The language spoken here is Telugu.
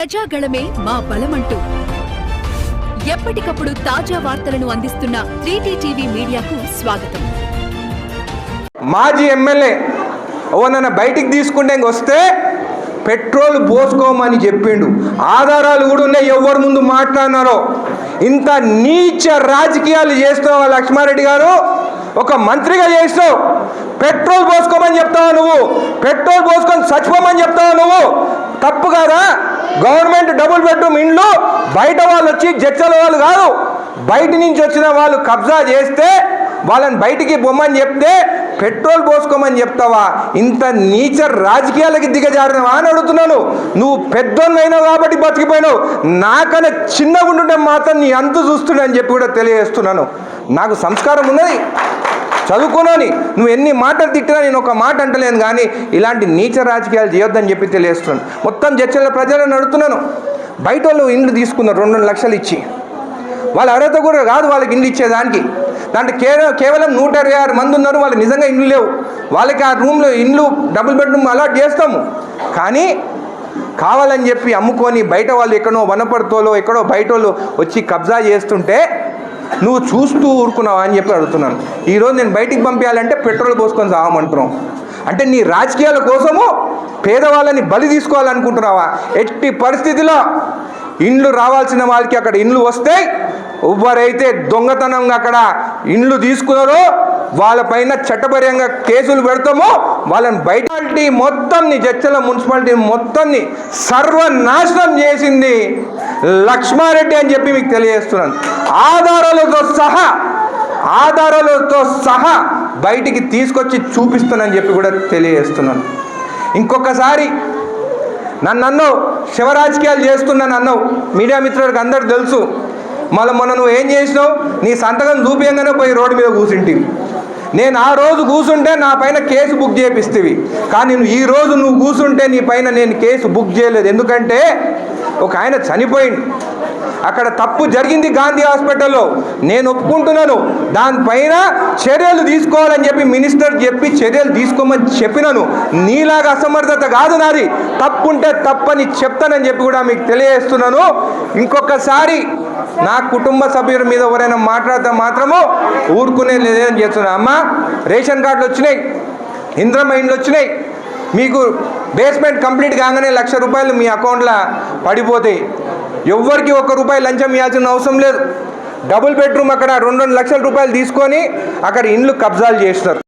ప్రజాగళమే మా బలమంటూ. ఎప్పటికప్పుడు తాజా వార్తలను అందిస్తున్న త్రీటీ టీవీ మీడియాకు స్వాగతం. మాజీ ఎమ్మెల్యే ఓనన్న బయటికి తీసుకుంటే వస్తే పెట్రోల్ పోసుకోమని చెప్పిండు. ఆధారాలు కూడా ఉన్నాయి ఎవరి ముందు మాట్లాడినారో. ఇంత నీచ రాజకీయాలు చేస్తావా లక్ష్మారెడ్డి గారు? ఒక మంత్రిగా చేస్తావు. పెట్రోల్ పోసుకోమని చెప్తావా నువ్వు? పెట్రోల్ పోసుకొని చచ్చిపోమని చెప్తావా నువ్వు? తప్పు కాదా? గవర్నమెంట్ డబుల్ బెడ్రూమ్ ఇండ్లు బయట వాళ్ళు వచ్చి జడ్చల వాళ్ళు కాదు. బయట నుంచి వచ్చిన వాళ్ళు కబ్జా చేస్తే వాళ్ళని బయటికి బొమ్మని చెప్తే పెట్రోల్ పోసుకోమని చెప్తావా? ఇంత నీచ రాజకీయాలకి దిగజారినవా అని అడుగుతున్నాను. నువ్వు పెద్దోన్నైనావు కాబట్టి బతికిపోయినావు. నాకన్నా చిన్నగుండుంటే మాత్రం నీ అంత చూస్తున్నా అని చెప్పి కూడా తెలియజేస్తున్నాను. నాకు సంస్కారం ఉన్నది. చదువుకున్నాని. నువ్వు ఎన్ని మాటలు తిట్టినా నేను ఒక మాట అంటలేను కానీ ఇలాంటి నీచ రాజకీయాలు చేయొద్దని చెప్పి తెలియస్తున్నాను మొత్తం చర్చల ప్రజలను అడుగుతున్నాను బయట వాళ్ళు ఇండ్లు తీసుకున్నారు రెండు రెండు లక్షలు ఇచ్చి. వాళ్ళ అర్హత కూడా కాదు వాళ్ళకి ఇండ్లు ఇచ్చేదానికి. దాంట్లో కేవలం కేవలం నూట ఇరవై ఆరు మంది ఉన్నారు వాళ్ళు నిజంగా ఇండ్లు లేవు. వాళ్ళకి ఆ రూమ్లో ఇండ్లు డబుల్ బెడ్రూమ్ అలాట్ చేస్తాము. కానీ కావాలని చెప్పి అమ్ముకొని బయట వాళ్ళు ఎక్కడో వనపర్తోలో ఎక్కడో బయట వాళ్ళు వచ్చి కబ్జా చేస్తుంటే నువ్వు చూస్తూ ఊరుకున్నావా అని చెప్పి అడుగుతున్నాను. ఈరోజు నేను బయటికి పంపించాలంటే పెట్రోల్ పోసుకొని సాగమంటున్నావు. అంటే నీ రాజకీయాల కోసము పేదవాళ్ళని బలి తీసుకోవాలనుకుంటున్నావా? ఎట్టి పరిస్థితిలో ఇండ్లు రావాల్సిన వాళ్ళకి అక్కడ ఇండ్లు వస్తే ఎవరైతే దొంగతనంగా అక్కడ ఇండ్లు తీసుకున్నారో వాళ్ళపైన చట్టపరంగా కేసులు పెడతామో వాళ్ళని బయట మొత్తం నీ జడ్చల మున్సిపాలిటీ మొత్తాన్ని సర్వనాశనం చేసింది. లక్ష్మారెడ్డి అని చెప్పి మీకు తెలియజేస్తున్నాను. ఆధారాలతో సహా ఆధారాలతో సహా బయటికి తీసుకొచ్చి చూపిస్తానని చెప్పి కూడా తెలియజేస్తున్నాను. ఇంకొకసారి నన్ను అన్నావు శివరాజకీయాలు చేస్తున్నాను అన్నావు మీడియా మిత్రులకు అందరు తెలుసు. మళ్ళీ మొన్న నువ్వు ఏం చేసినావు? నీ సంతకం చూపించగానే పోయి రోడ్డు మీద కూర్చుంటివి నేను ఆ రోజు కూర్చుంటే నా పైన కేసు బుక్ చేపిస్తేవి. కానీ నువ్వు ఈ రోజు నువ్వు కూర్చుంటే నీ పైన నేను కేసు బుక్ చేయలేదు. ఎందుకంటే ఒక ఆయన చనిపోయింది అక్కడ తప్పు జరిగింది గాంధీ హాస్పిటల్లో. నేను ఒప్పుకుంటున్నాను. దానిపైన చర్యలు తీసుకోవాలని చెప్పి మినిస్టర్ చెప్పి చర్యలు తీసుకోమని చెప్పినాను. నీలాగా అసమర్థత కాదు నాది. తప్పుంటే తప్పని చెప్తానని చెప్పి కూడా మీకు తెలియజేస్తున్నాను. ఇంకొకసారి నా కుటుంబ సభ్యుల మీద ఎవరైనా మాట్లాడితే మాత్రము ఊరుకునే లేదని చెప్తున్నా. అమ్మ రేషన్ కార్డులు వచ్చినాయి. ఇంద్రమ ఇండ్లు వచ్చినాయి. మీకు బేస్మెంట్ కంప్లీట్ కాగానే లక్ష రూపాయలు మీ అకౌంట్లో పడిపోతాయి. ఎవ్వరికి ఒక్క రూపాయి లంచం ఇవ్వాల్సిన అవసరం లేదు. డబుల్ బెడ్రూమ్ అక్కడ రెండు రెండు లక్షల రూపాయలు తీసుకొని అక్కడ ఇండ్లు కబ్జాలు చేస్తారు